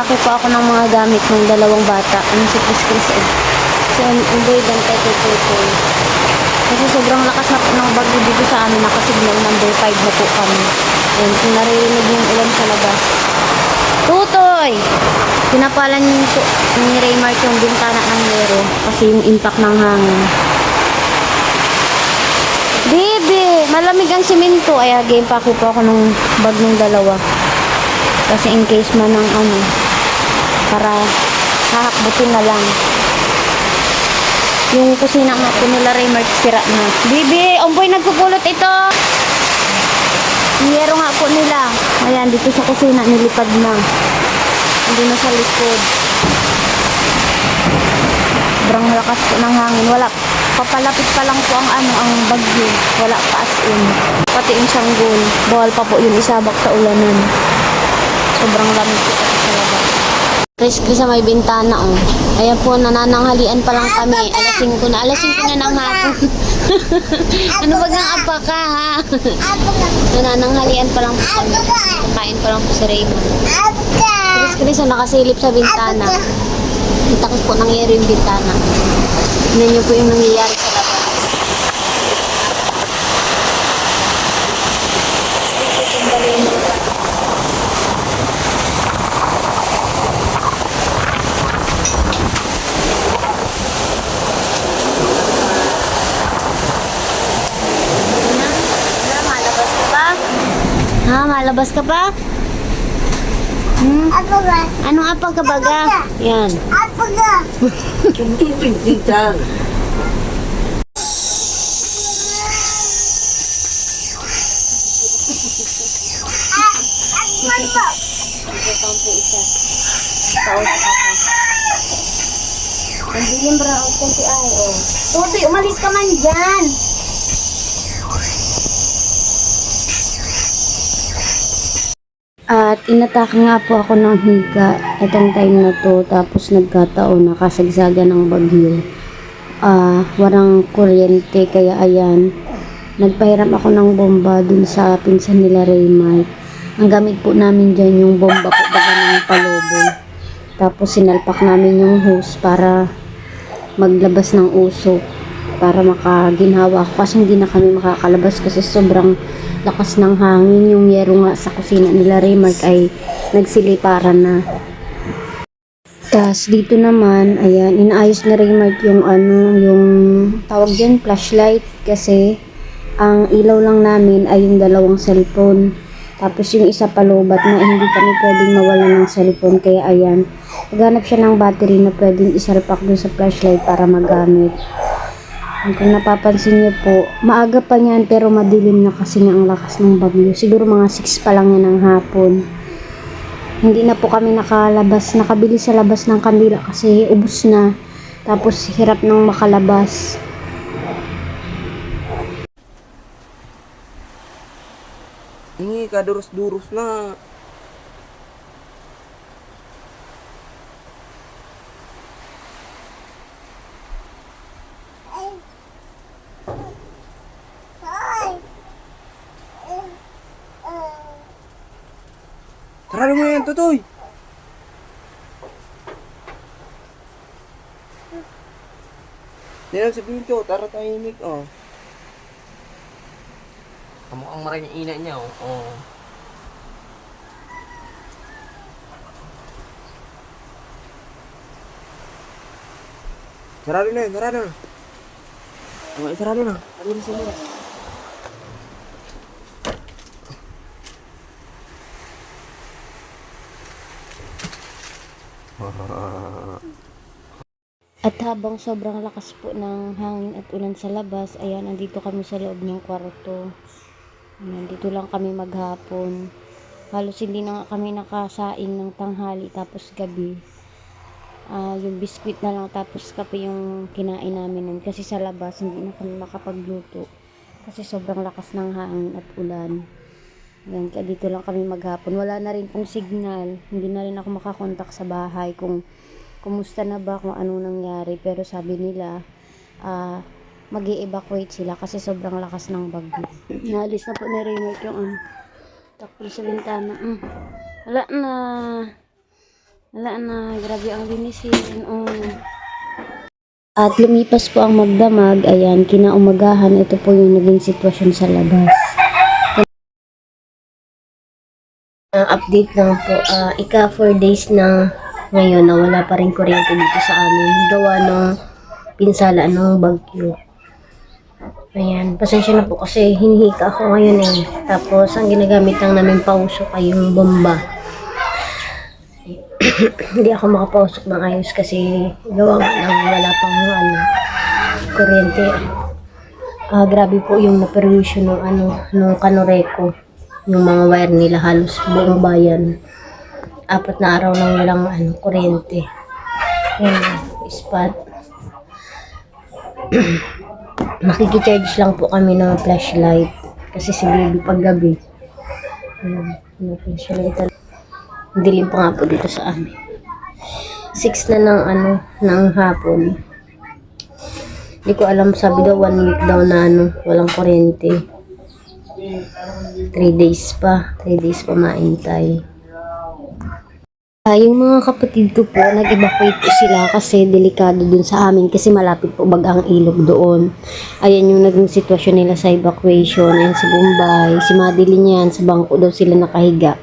Nag-iimpake pa ako ng mga gamit ng dalawang bata. Ano si Chris Chris eh. Si Undoy dan kay Tutoy. Kasi sobrang lakas na ng bagyo dito sa amin. Nakasignal number 5 na po kami. Ayun, kung naririnig yung ulan sa labas. Tutoy! Pinapalan po ni Raymart yung bintana ng Nero kasi yung impact ng hangin. Bibi! Malamig ang simento. Ay, game pa ko po ako ng bag ng dalawa. Kasi in case man ng ano, para hahakbutin na lang. Yung kusina nga po nila Raymart sira na. Bibi! Umboy nagpupulot ito! Niyero nga po nila. Ayan, dito sa kusina, nilipad na. Hindi na sa likod. Sobrang lakas po ng hangin. Wala, papalapit pa lang po ang ano, ang bagyo. Wala pa as in. Pati yung sanggol. Bawal pa po yung isabak sa ulanan. Sobrang lamig po kasi sa labas. Chris, Chris, may bintana, oh. Ayan po, nanananghalian pa lang kami. Alas 5 na. Alas 5 na ng hapon. ano ba ang apa ka, ha? nanananghalian pa lang po kami. Kain pa lang po si Raymond. Chris, Chris, oh, nakasilip sa bintana. Kita ko po nangyari yung bintana. Tignan niyo po yung nangyayari sa Ha? Malabas ka pa? Hmm? Anong apag ka baga? Yan. Nandiyan bra ako si ay oh. Tutoy, umalis ka man dyan. At inatake nga po ako ng higa itong time na to tapos nagkataon nakasagsaga ng bagyo. Ah, walang kuryente kaya ayan. Nagpahiram ako ng bomba dun sa pinsan nila Raymart. Ang gamit po namin dyan yung bomba po baga ng palobo. Tapos sinalpak namin yung hose para maglabas ng usok para makaginhawa ako kasi hindi na kami makakalabas kasi sobrang lakas ng hangin. Yung yero nga sa kusina nila Raymark ay nagsiliparan na. Tas dito naman ayan inaayos ni Raymark yung ano yung tawag dyan flashlight kasi ang ilaw lang namin ay yung dalawang cellphone. Tapos yung isa palobat na hindi kami pwedeng mawala ng cellphone. Kaya ayan naghanap siya ng battery na pwedeng isalpak dun sa flashlight para magamit kung napapansin niyo po, maaga pa niyan pero madilim na kasi nga ang lakas ng bagyo. Siguro mga 6 pa lang yan ng hapon. Hindi na po kami nakalabas, nakabili sa labas ng kandila kasi ubos na. Tapos hirap nang makalabas. Hingi ka, duros-duros na. Tara mo yan, Tutoy! Hindi lang sabihin ko, tara tahimik, oh. Kamukhang maraming yung ina niya, oh. oh. Sarado na yun, sarado na. Okay, sarado na. Sarado na sila. At habang sobrang lakas po ng hangin at ulan sa labas, ayan, andito kami sa loob ng kwarto. Nandito lang kami maghapon. Halos hindi na nga kami nakasaing ng tanghali tapos gabi. Ah, yung biskwit na lang tapos kape yung kinain namin nun. Kasi sa labas hindi na kami makapagluto. Kasi sobrang lakas ng hangin at ulan. Yan, kaya dito lang kami maghapon. Wala na rin pong signal. Hindi na rin ako makakontak sa bahay kung kumusta na ba, kung ano nangyari. Pero sabi nila, ah, mag evacuate sila kasi sobrang lakas ng bagyo. Naalis na po na Raymond yung ano, takbo sa bintana. Mm. Wala na. Wala na, grabe ang linisin. Oh. At lumipas po ang magdamag, ayan, kinaumagahan, ito po yung naging sitwasyon sa labas. Ah, update lang po. Ah, ika 4 days na ngayon na wala pa rin kuryente dito sa amin. Gawa ng pinsala ng bagyo. Ayan, pasensya na po kasi hinihika ako ngayon eh. Tapos, ang ginagamit lang namin pausok ay yung bomba. Hindi ako makapausok ng ayos kasi gawa nga ng wala pang ano, kuryente. Ah, grabe po yung na-permission ng ano, ng Kanoreco. Yung mga wire nila halos buong bayan. Apat na araw nang walang ano, kuryente. Yan, spot. Makikicharge lang po kami ng flashlight. Kasi si baby pag gabi. Yung flashlight. Dilim pa nga po dito sa amin. 6 na ng ano, ng hapon. Hindi ko alam, sabi daw one week daw na ano, walang kuryente. 3 days pa. 3 days pa maintay. Ah, yung mga kapatid ko po, nag-evacuate po sila kasi delikado dun sa amin kasi malapit po bagang ilog doon. Ayan yung naging sitwasyon nila sa evacuation. Ayan si Bombay, si Madeline yan, sa bangko daw sila nakahiga.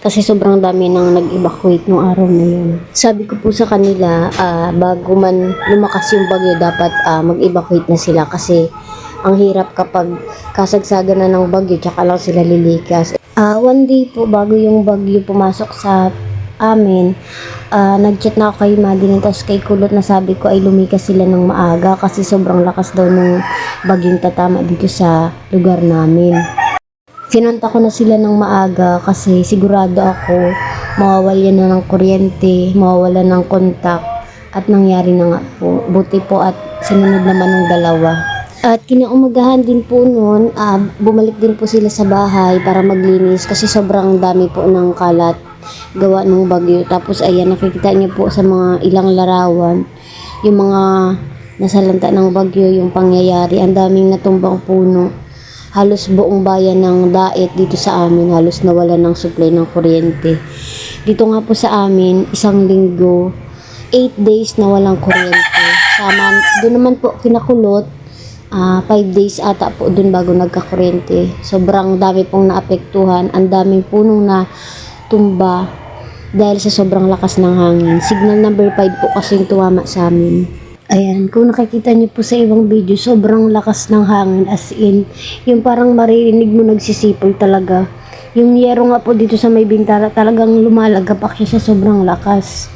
Kasi sobrang dami nang nag-evacuate nung araw na yun. Sabi ko po sa kanila, ah, bago man lumakas yung bagyo, dapat ah, mag-evacuate na sila kasi ang hirap kapag kasagsagan na ng bagyo, tsaka lang sila lilikas. Ah, one day po, bago yung bagyo pumasok sa amin, ah, nag-chat na ako kay Madeline tapos kay Kulot na sabi ko ay lumikas sila ng maaga kasi sobrang lakas daw ng bagyong tatama dito sa lugar namin. Sinanta ko na sila ng maaga kasi sigurado ako mawawala na ng kuryente, mawawala ng kontak at nangyari na nga po. Buti po at sinunod naman ng dalawa. At kinaumagahan din po noon, ah, bumalik din po sila sa bahay para maglinis kasi sobrang dami po ng kalat gawa ng bagyo. Tapos ayan, nakikita niyo po sa mga ilang larawan, yung mga nasalanta ng bagyo, yung pangyayari. Ang daming natumbang puno. Halos buong bayan ng daet dito sa amin, halos nawala ng supply ng kuryente. Dito nga po sa amin, isang linggo, 8 days na walang kuryente. Sama, doon naman po kinakulot, 5 days ata po doon bago nagkakuryente. Sobrang dami pong naapektuhan, ang daming punong na tumba dahil sa sobrang lakas ng hangin. Signal number 5 po kasi yung tumama sa amin. Ayan, kung nakikita niyo po sa ibang video, sobrang lakas ng hangin as in, yung parang maririnig mo nagsisipol talaga. Yung yero nga po dito sa may bintana, talagang lumalagapak siya sa sobrang lakas.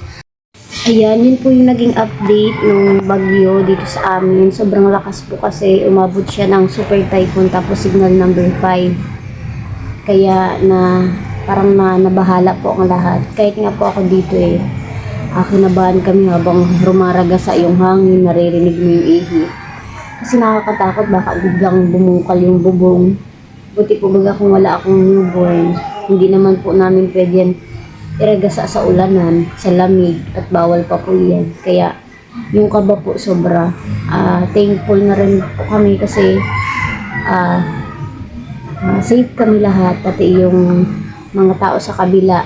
Ayan, yun po yung naging update ng bagyo dito sa amin. Sobrang lakas po kasi umabot siya ng super typhoon tapos signal number 5. Kaya na parang na nabahala po ang lahat. Kahit nga po ako dito eh. Ah, kinabahan kami habang rumaraga sa iyong hangin, naririnig mo yung ihi. Kasi nakakatakot baka biglang bumungkal yung bubong. Buti po baga kung wala akong newborn. Hindi naman po namin pwede yan iragasa sa ulanan, sa lamig, at bawal pa po yan. Kaya, yung kaba po sobra. Ah, thankful na rin po kami kasi ah, ah, safe kami lahat, pati yung mga tao sa kabila,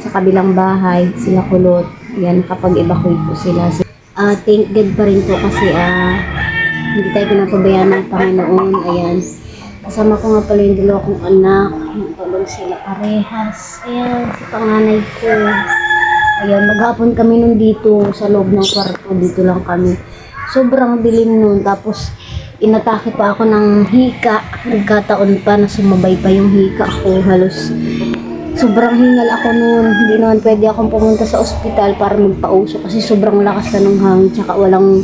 sa kabilang bahay, sila kulot. Yan, kapag evacuate po sila. Ah, thank God pa rin po kasi ah, hindi tayo pinapabayaan ng Panginoon. Ayan. Kasama ko nga pala yung dalawa kong anak. Tulong sila parehas. Ayan, si panganay ko. Ayan, maghapon kami nun dito sa loob ng kwarto. Dito lang kami. Sobrang dilim nun. Tapos, inatake pa ako ng hika. Nagkataon pa na sumabay pa yung hika ko. Halos sobrang hingal ako noon. Hindi naman pwede akong pumunta sa ospital para magpauso kasi sobrang lakas na ng hangin tsaka walang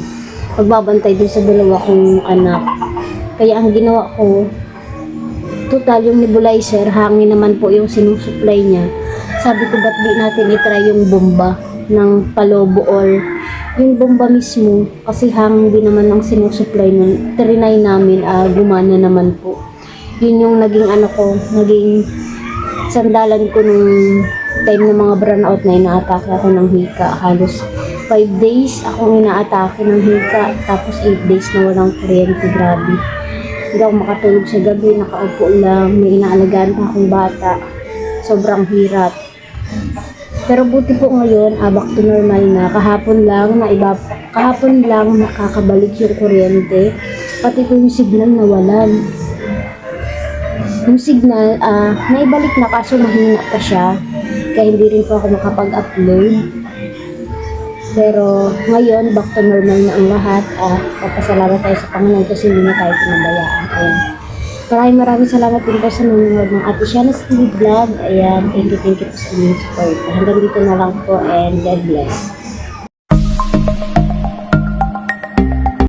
magbabantay dun sa dalawa kong anak. Kaya ang ginawa ko, total yung nebulizer, hangin naman po yung sinusupply niya. Sabi ko, ba't di natin itry yung bomba ng palobo or yung bomba mismo kasi hangin din naman ang sinusupply nun. Trinay namin, ah, gumana naman po. Yun yung naging ano ko, naging sandalan ko nung time ng mga burnout na inaatake ako ng hika. Halos 5 days akong inaatake ng hika. Tapos 8 days na walang kuryente. Grabe. Ako makatulog sa gabi. Nakaupo lang. May inaalagaan pa akong bata. Sobrang hirap. Pero buti po ngayon, ah, back to normal na. Kahapon lang, na iba, kahapon lang nakakabalik yung kuryente. Pati po yung signal nawalan. Yung signal, ah, naibalik na kaso mahina pa siya. Kaya hindi rin po ako makapag-upload. Pero ngayon, back to normal na ang lahat. Ah, papasalamat tayo sa Panginoon kasi hindi na tayo pinabayaan. Ayan. Maraming maraming salamat din po sa nanonood ng Ate Shana's TV Vlog. Ayan, thank you, thank you po sa inyong support. Hanggang dito na lang po and God bless.